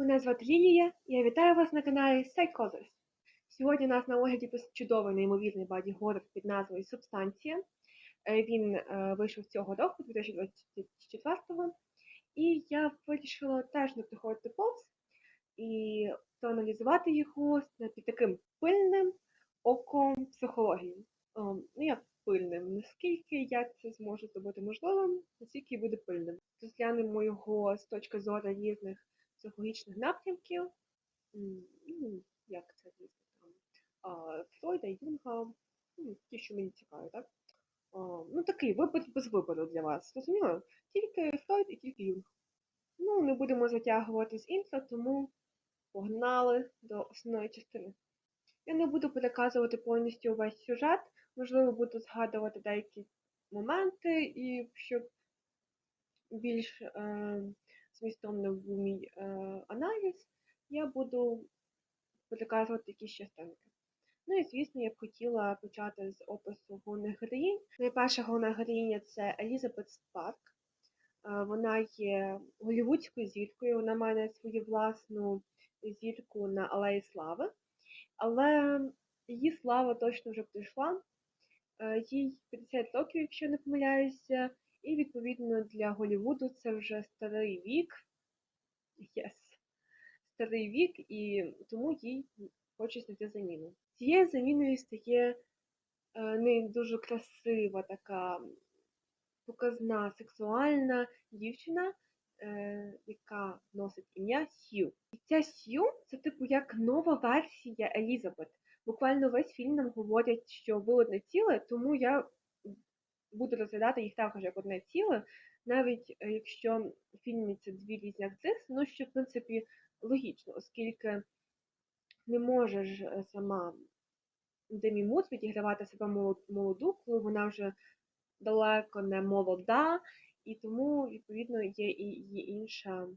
Мене звати Лілія, і я вітаю вас на каналі Psychosis. Сьогодні у нас на огляді чудовий неймовірний баді горор під назвою Субстанція. Він е, вийшов цього року, 2024-го. І я вирішила теж не приходити повз і проаналізувати його під таким пильним оком психології. Ну, як пильним, наскільки я це зможу зробити можливим, наскільки буде пильним. Розглянемо його з точки зору різних психологічних напрямків, ну, як це там, Фройда, Юнга, ну, ті, що мені цікаві, так? Ну, такий вибір без вибору для вас, розуміло? Тільки Фройд і тільки Юнг. Ну, не будемо затягувати з інтро, тому погнали до основної частини. Я не буду переказувати повністю увесь сюжет, можливо, буду згадувати деякі моменти, і щоб більш е, змістовно був мій е, аналіз, я буду переказувати якісь частинки. Ну і звісно, я б хотіла почати з опису головних героїнь. Найперша головна героїня це Елізабет Спарк. Е, Вона є голівудською зіркою, вона має свою власну зірку на Алеї Слави, але її слава точно вже прийшла. Е, Їй 50 років, якщо не помиляюся, і відповідно для Голлівуду це вже старий вік. Yes. Старий вік, і тому їй хочуть знайти заміну. Цією заміною стає е, не дуже красива, така показна сексуальна дівчина, е, яка носить ім'я Сью. І ця Сью це типу як нова версія Елізабет. Буквально весь фільм нам говорять, що ви одне ціле, тому я буду розглядати їх також як одне ціле, навіть е, якщо в фільмі це дві різні актриси, ну що в принципі логічно, оскільки не може ж е, сама Демі Мур відігравати себе молоду, коли вона вже далеко не молода, і тому, відповідно, є і її інша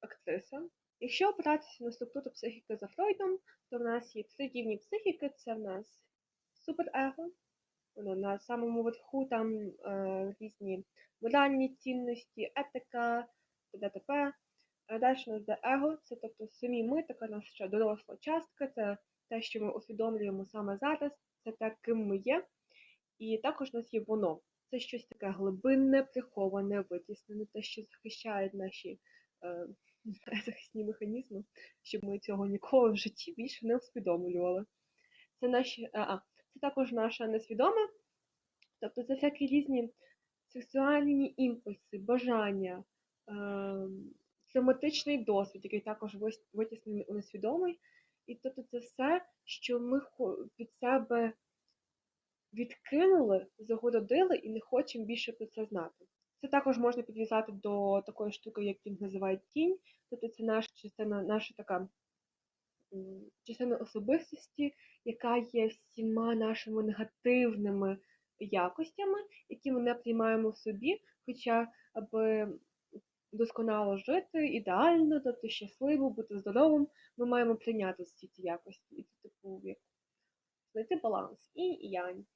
актриса. Якщо опиратися на структуру психіки за Фройдом, то в нас є три рівні психіки. Це в нас суперего, воно на самому верху там е, різні моральні цінності, етика, т.д. т.п. Далі у нас де его, це тобто самі ми, така наша доросла частка, це те, що ми усвідомлюємо саме зараз, це те, ким ми є. І також у нас є воно. Це щось таке глибинне, приховане, витіснене, те, що захищає наші е, захисні механізми, щоб ми цього ніколи в житті більше не усвідомлювали. Це наші, а, а, це також наша несвідоме, тобто це всякі різні сексуальні імпульси, бажання, е, травматичний досвід, який також витіснений у несвідомий. І тобто це все, що ми від себе відкинули, загородили і не хочемо більше про це знати. Це також можна підв'язати до такої штуки, як їх називають тінь, тобто це наша частина, наша така м, частина особистості, яка є всіма нашими негативними якостями, які ми не приймаємо в собі, хоча аби досконало жити, ідеально, тобто щасливо, бути здоровим, ми маємо прийняти всі ці якості. І типу як знайти баланс і янь.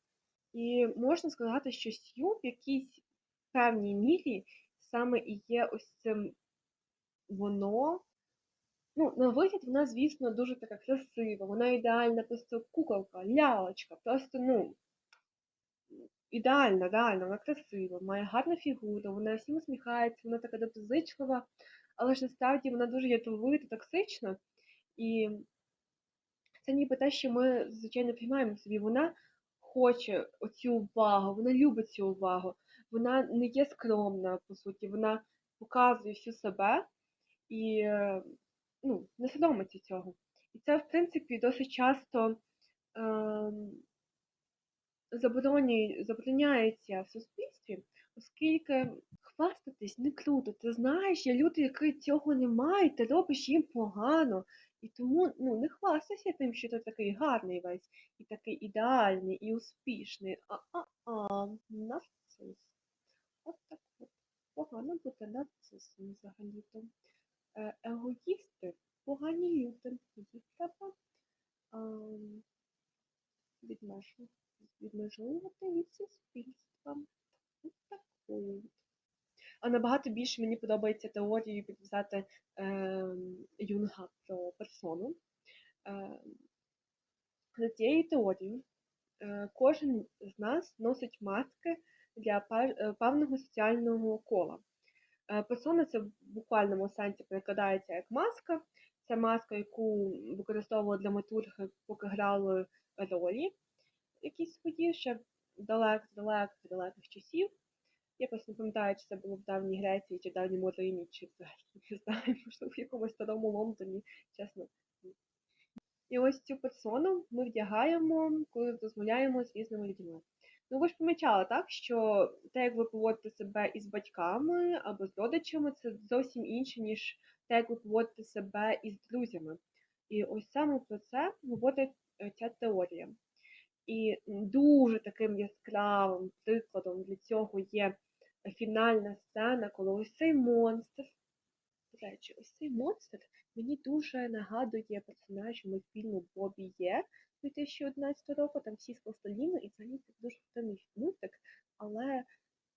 І можна сказати, що Сью в якійсь певній мірі саме і є ось цим воно. Ну, на вигляд вона, звісно, дуже така красива, вона ідеальна просто куколка, лялочка, просто, ну, ідеальна, реально, вона красива, має гарну фігуру, вона всім усміхається, вона така доброзичлива, але ж насправді вона дуже ядовита, токсична. І це ніби те, що ми, звичайно, приймаємо собі. Вона хоче оцю увагу, вона любить цю увагу, вона не є скромна, по суті, вона показує всю себе і е, ну, не соромиться цього. І це, в принципі, досить часто заборонює- забороняється в суспільстві, оскільки хвастатись не круто. Ти знаєш, є люди, які цього не мають, ти робиш їм погано. І тому ну, не хвастайся тим, що ти такий гарний весь, і такий ідеальний, і успішний. А-а-а, нарцис. От так от. Погано бути нарцисом взагалі-то. Е, егоїсти погані люди. Їх треба ем, відмежовувати від суспільства. А набагато більше мені подобається теорію підв'язати ем, Юнга про персону. Е, За цією теорією, е, кожен з нас носить маски для е, певного соціального кола. Е, Персона це в буквальному сенсі перекладається як маска. Це маска, яку використовували для матурги, поки грали ролі якісь свої ще далеких, далеких, далеких часів. Я просто не пам'ятаю, чи це було в давній Греції, чи в давньому Римі, чи не знаю, можливо, в якомусь старому Лондоні, чесно. І ось цю персону ми вдягаємо, коли розмовляємо з різними людьми. Ну, ви ж помічали, так, що те, як ви поводите себе із батьками або з родичами, це зовсім інше, ніж те, як ви поводите себе із друзями. І ось саме про це говорить е, ця теорія. І дуже таким яскравим прикладом для цього є фінальна сцена, коли ось цей монстр. До речі, ось цей монстр мені дуже нагадує персонажі мультфільму Бобі Є 2011 року. Там всі з пластиліну, і взагалі це дуже втомний мультик. Але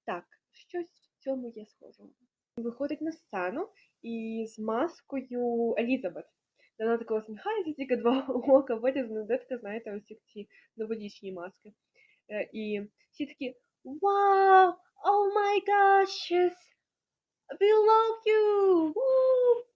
так, щось в цьому є схожого. Виходить на сцену і з маскою Елізабет. Вона така усміхається, тільки два ока вирізана, де така, знаєте, ось ці новорічні маски. Е, І всі такі Вау! Oh my gosh! We love you! Woo!»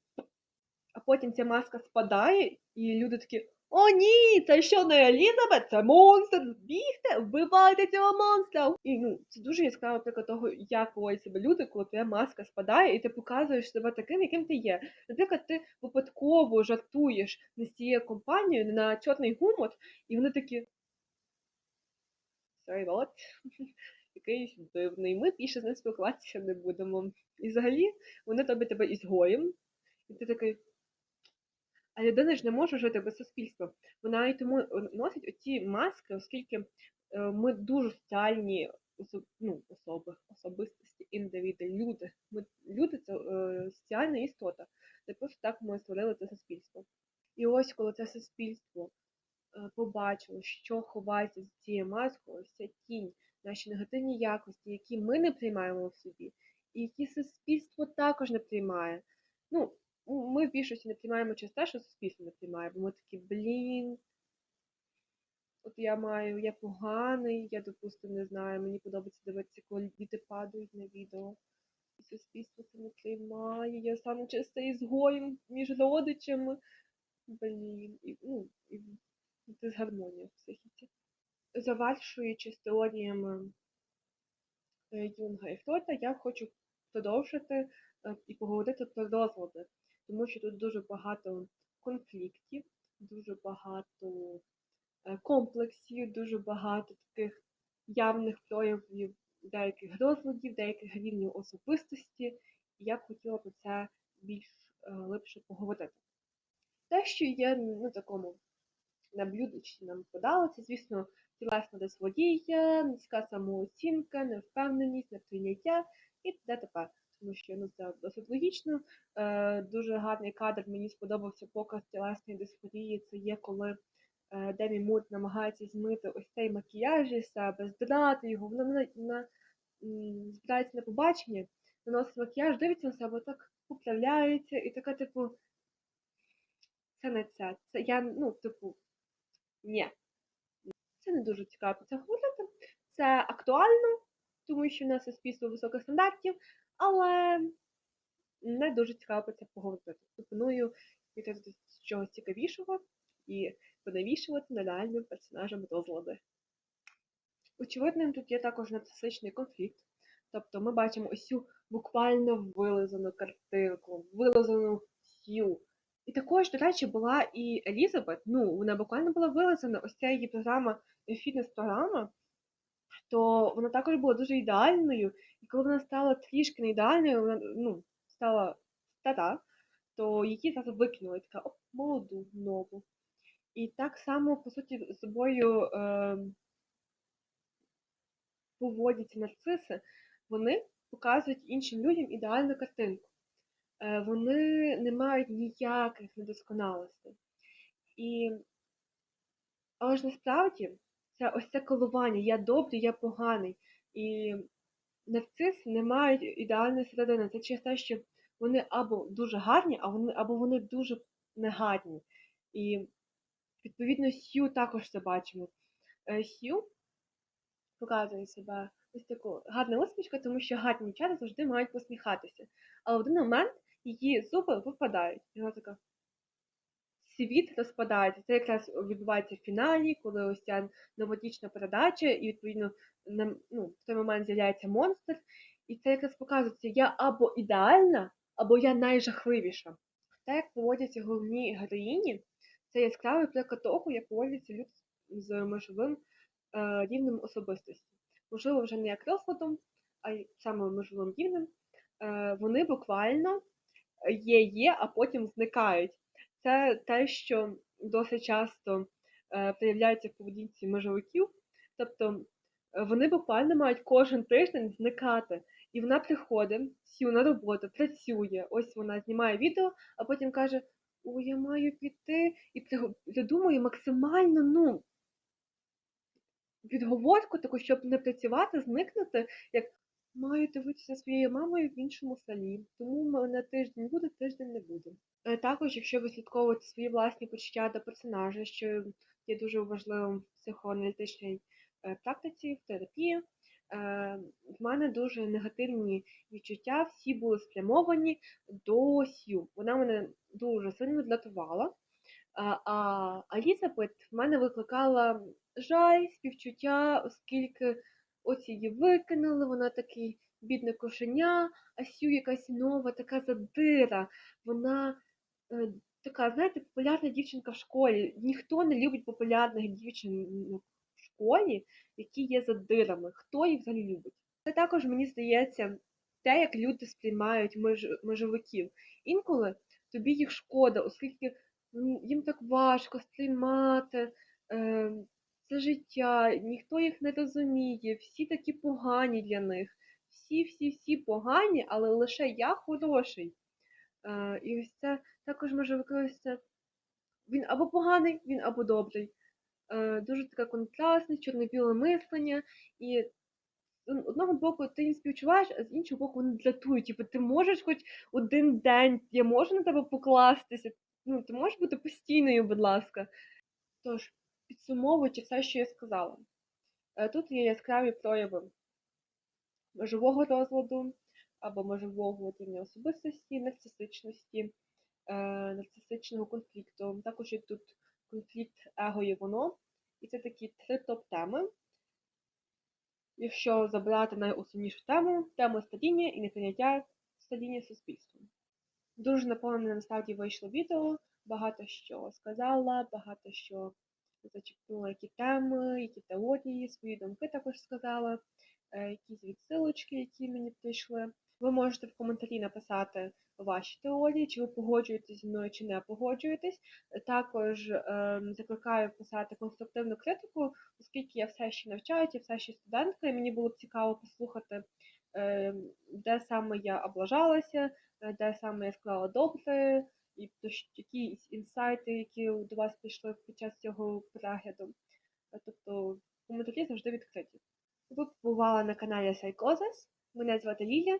Потім ця маска спадає, і люди такі: О, ні, це що не Елізабет, це монстр! Бігте, вбивайте цього монстра! І ну, це дуже яскравий приклад того, як поводять себе люди, коли твоя маска спадає, і ти показуєш себе таким, яким ти є. Наприклад, ти випадково жартуєш не з цією компанією, на чорний гумор, і вони такі. Sorry, what? Якийсь дивний. Ми більше з ним спілкуватися не будемо. І взагалі вони тобі тебе ізгоєм, і ти такий. А людина ж не може жити без суспільства. Вона і тому носить оці маски, оскільки е, ми дуже соціальні ну, особи, особистості, індивіди, люди. Ми, люди це е, соціальна істота. Не просто так ми створили це суспільство. І ось коли це суспільство е, побачило, що ховається за цією маскою, ця тінь, наші негативні якості, які ми не приймаємо в собі, і які суспільство також не приймає. Ну, ми в більшості не приймаємо через те, що суспільство не приймає, бо ми такі, блін. От я маю, я поганий, я, допустим, не знаю, мені подобається дивитися, коли діти падають на відео. І суспільство це не приймає, я стану чисто ізгоєм між родичами. Блін, і, ну, і дисгармонія в психіці. Завершуючи з теоріями е, Юнга і Фройда, я хочу продовжити е, і поговорити про розлади, тому що тут дуже багато конфліктів, дуже багато е, комплексів, дуже багато таких явних проявів деяких розладів, деяких рівнів особистості, і я б хотіла про це більш е, глибше поговорити. Те, що є ну, такому на блюдечці нам подали, це, звісно, тілесна дисводія, низька самооцінка, невпевненість, неприйняття і т.д. Тому що ну, це досить логічно. Е, дуже гарний кадр мені сподобався показ тілесної дисфорії. Це є коли е, Демі Мур намагається змити ось цей макіяж із себе, здрати його. Вона, вона м, збирається на побачення, наносить макіяж, дивиться на себе, так поправляється, і така, типу, це не це. Це я, ну, типу, ні. Це не дуже цікаво це говорити. Це актуально, тому що в нас суспільство високих стандартів, але не дуже цікаво це поговорити. Пропоную піти до чогось цікавішого і понавішувати на реальним персонажам розлади. Очевидним тут є також нарцисичний конфлікт. Тобто ми бачимо ось цю буквально вилизану картинку, вилизану всю. І також, до речі, була і Елізабет. Ну, вона буквально була вилизана, ось ця її програма, фітнес-програма, то вона також була дуже ідеальною. І коли вона стала трішки не ідеальною, вона ну, стала та-та, то її зразу викинули, така оп, молоду, нову. І так само, по суті, з собою е, поводяться нарциси, вони показують іншим людям ідеальну картинку. Е, вони не мають ніяких недосконалостей. І... Але ж насправді це ось це коливання, я добрий, я поганий. І нарциси не мають ідеальної середини. Це через те, що вони або дуже гарні, а вони, або вони дуже негарні. І відповідно Сью також це бачимо. Е, Сью показує себе ось таку гарна усмішка, тому що гарні дівчата завжди мають посміхатися. Але в один момент її зуби випадають. І вона така світ розпадається. Це якраз відбувається в фіналі, коли ось ця новорічна передача, і відповідно на, ну, в той момент з'являється монстр. І це якраз показується, я або ідеальна, або я найжахливіша. Те, як поводяться головні героїні, це яскравий приклад того, як поводяться люди з межовим е, рівнем особистості. Можливо, вже не як розладом, а й саме межовим рівнем. Е, вони буквально є, є, а потім зникають. Це те, що досить часто е, проявляється в поведінці межовиків. Тобто е, вони буквально мають кожен тиждень зникати. І вона приходить, сів на роботу, працює, ось вона знімає відео, а потім каже: О, я маю піти, і придумує максимально, ну, відговорку таку, щоб не працювати, зникнути, як маю дивитися своєю мамою в іншому селі. Тому мене тиждень буде, тиждень не буде. Е, Також, якщо вислідковувати свої власні почуття до персонажа, що є дуже важливим в психоаналітичній е, практиці, в терапії, е, в мене дуже негативні відчуття, всі були спрямовані до Сью. Вона мене дуже сильно дратувала. А, а Елізабет в мене викликала жаль, співчуття, оскільки ось її викинули, вона такий бідне кошеня, а Сью якась нова, така задира. Вона така, знаєте, популярна дівчинка в школі. Ніхто не любить популярних дівчин ну, в школі, які є задирами. Хто їх взагалі любить? Це також, мені здається, те, як люди сприймають меж, межовиків. Інколи тобі їх шкода, оскільки їм так важко сприймати е, це життя, ніхто їх не розуміє, всі такі погані для них. Всі, всі, всі погані, але лише я хороший. Е, і ось це також може використати. Він або поганий, він або добрий. Е, дуже таке контрастне, чорно-біле мислення. І з одного боку ти їм співчуваєш, а з іншого боку вони дратують. Типу, ти можеш хоч один день, я можу на тебе покластися. Ну, ти можеш бути постійною, будь ласка. Тож, підсумовуючи все, що я сказала, е, тут є яскраві прояви межового розладу або межового рівня особистості, нарцисичності, е, нарцисичного конфлікту. Також є тут конфлікт его і воно. І це такі три топ-теми. Якщо забрати найосновнішу тему, тему стадіння і неприйняття стадіння суспільством. Дуже наповнене насправді вийшло відео, багато що сказала, багато що зачепнула, які теми, які теорії, свої думки також сказала, е, якісь відсилочки, які мені прийшли. Ви можете в коментарі написати ваші теорії, чи ви погоджуєтесь зі мною, чи не погоджуєтесь. Також ем, закликаю писати конструктивну критику, оскільки я все ще навчаюся, все ще студентка, і мені було б цікаво послухати, ем, де саме я облажалася, е, де саме я сказала добре, і якісь інсайти, які до вас прийшли під час цього перегляду. Е, Тобто коментарі завжди відкриті. Ви побували на каналі Psychosis. Мене звати Ліля,